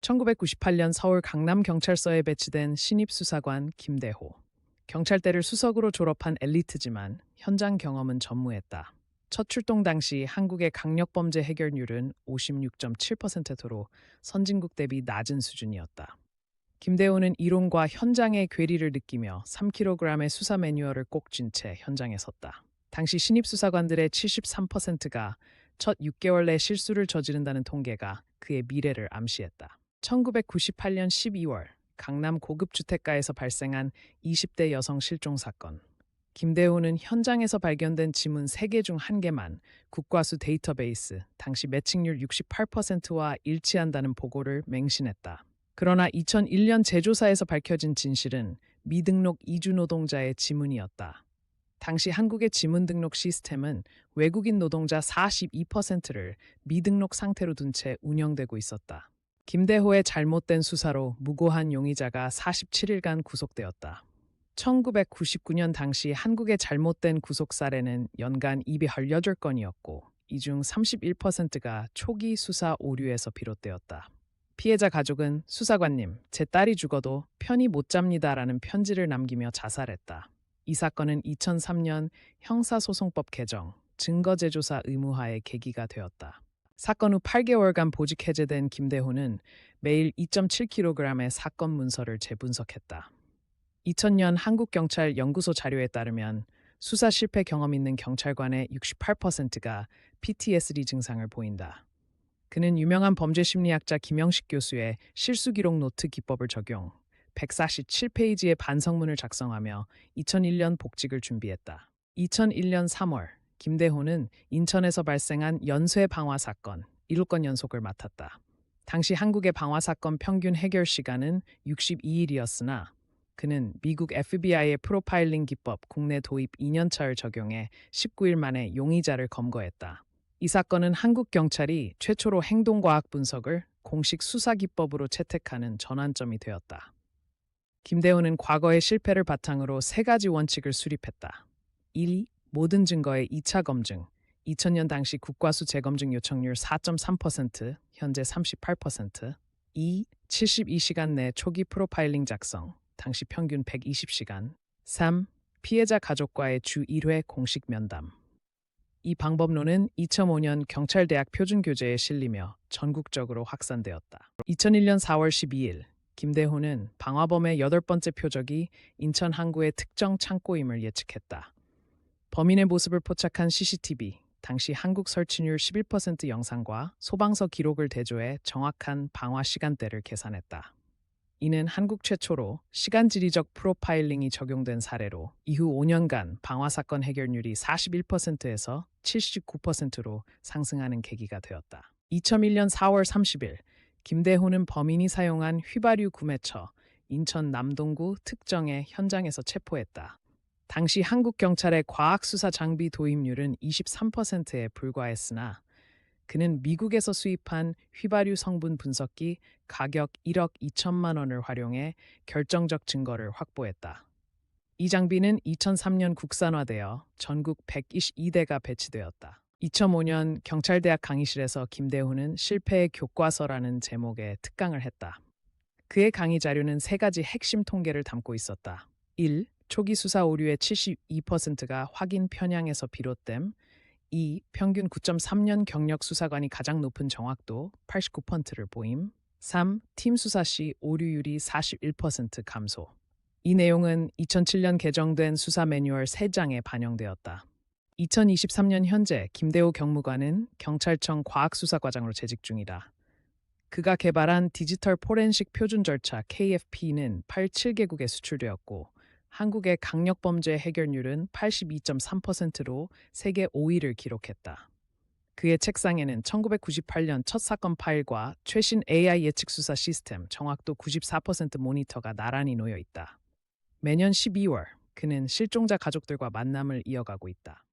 1998년 서울 강남경찰서에 배치된 신입수사관 김대호. 경찰대를 수석으로 졸업한 엘리트지만 현장 경험은 전무했다. 첫 출동 당시 한국의 강력범죄 해결률은 56.7%도로 선진국 대비 낮은 수준이었다. 김대호는 이론과 현장의 괴리를 느끼며 3kg의 수사 매뉴얼을 꼭 쥔 채 현장에 섰다. 당시 신입 수사관들의 73%가 첫 6개월 내 실수를 저지른다는 통계가 그의 미래를 암시했다. 1998년 12월 강남 고급 주택가에서 발생한 20대 여성 실종 사건. 김대호는 현장에서 발견된 지문 3개 중 1개만 국과수 데이터베이스 당시 매칭률 68%와 일치한다는 보고를 맹신했다. 그러나 2001년 재조사에서 밝혀진 진실은 미등록 이주 노동자의 지문이었다. 당시 한국의 지문 등록 시스템은 외국인 노동자 42%를 미등록 상태로 둔 채 운영되고 있었다. 김대호의 잘못된 수사로 무고한 용의자가 47일간 구속되었다. 1999년 당시 한국의 잘못된 구속 사례는 연간 218건이었고 이 중 31%가 초기 수사 오류에서 비롯되었다. 피해자 가족은 수사관님, 제 딸이 죽어도 편히 못 잡니다라는 편지를 남기며 자살했다. 이 사건은 2003년 형사소송법 개정, 증거재조사 의무화의 계기가 되었다. 사건 후 8개월간 보직 해제된 김대호는 매일 2.7kg의 사건 문서를 재분석했다. 2000년 한국경찰 연구소 자료에 따르면 수사 실패 경험 있는 경찰관의 68%가 PTSD 증상을 보인다. 그는 유명한 범죄 심리학자 김영식 교수의 실수 기록 노트 기법을 적용, 147페이지의 반성문을 작성하며 2001년 복직을 준비했다. 2001년 3월 김대호는 인천에서 발생한 연쇄 방화 사건 7건 연속을 맡았다. 당시 한국의 방화 사건 평균 해결 시간은 62일이었으나 그는 미국 FBI의 프로파일링 기법 국내 도입 2년차를 적용해 19일 만에 용의자를 검거했다. 이 사건은 한국 경찰이 최초로 행동과학 분석을 공식 수사 기법으로 채택하는 전환점이 되었다. 김대호는 과거의 실패를 바탕으로 세 가지 원칙을 수립했다. 1. 모든 증거의 2차 검증. 2000년 당시 국과수 재검증 요청률 4.3%, 현재 38%. 2. 72시간 내 초기 프로파일링 작성. 당시 평균 120시간. 3. 피해자 가족과의 주 1회 공식 면담. 이 방법론은 2005년 경찰대학 표준교재에 실리며 전국적으로 확산되었다. 2001년 4월 12일 김대호는 방화범의 여덟 번째 표적이 인천 항구의 특정 창고임을 예측했다. 범인의 모습을 포착한 CCTV, 당시 한국 설치율 11% 영상과 소방서 기록을 대조해 정확한 방화 시간대를 계산했다. 이는 한국 최초로 시간 지리적 프로파일링이 적용된 사례로 이후 5년간 방화 사건 해결률이 41%에서 79%로 상승하는 계기가 되었다. 2001년 4월 30일 김대호는 범인이 사용한 휘발유 구매처 인천 남동구 특정의 현장에서 체포했다. 당시 한국 경찰의 과학 수사 장비 도입률은 23%에 불과했으나 그는 미국에서 수입한 휘발유 성분 분석기 가격 1억 2천만 원을 활용해 결정적 증거를 확보했다. 이 장비는 2003년 국산화되어 전국 122대가 배치되었다. 2005년 경찰대학 강의실에서 김대호는 실패의 교과서라는 제목의 특강을 했다. 그의 강의 자료는 세 가지 핵심 통계를 담고 있었다. 1. 초기 수사 오류의 72%가 확인 편향에서 비롯됨. 2. 평균 9.3년 경력 수사관이 가장 높은 정확도 89%를 보임. 3. 팀 수사 시 오류율이 41% 감소. 이 내용은 2007년 개정된 수사 매뉴얼 3장에 반영되었다. 2023년 현재 김대호 경무관은 경찰청 과학수사과장으로 재직 중이다. 그가 개발한 디지털 포렌식 표준 절차 KFP는 87개국에 수출되었고 한국의 강력범죄 해결률은 82.3%로 세계 5위를 기록했다. 그의 책상에는 1998년 첫 사건 파일과 최신 AI 예측 수사 시스템 정확도 94% 모니터가 나란히 놓여 있다. 매년 12월 그는 실종자 가족들과 만남을 이어가고 있다.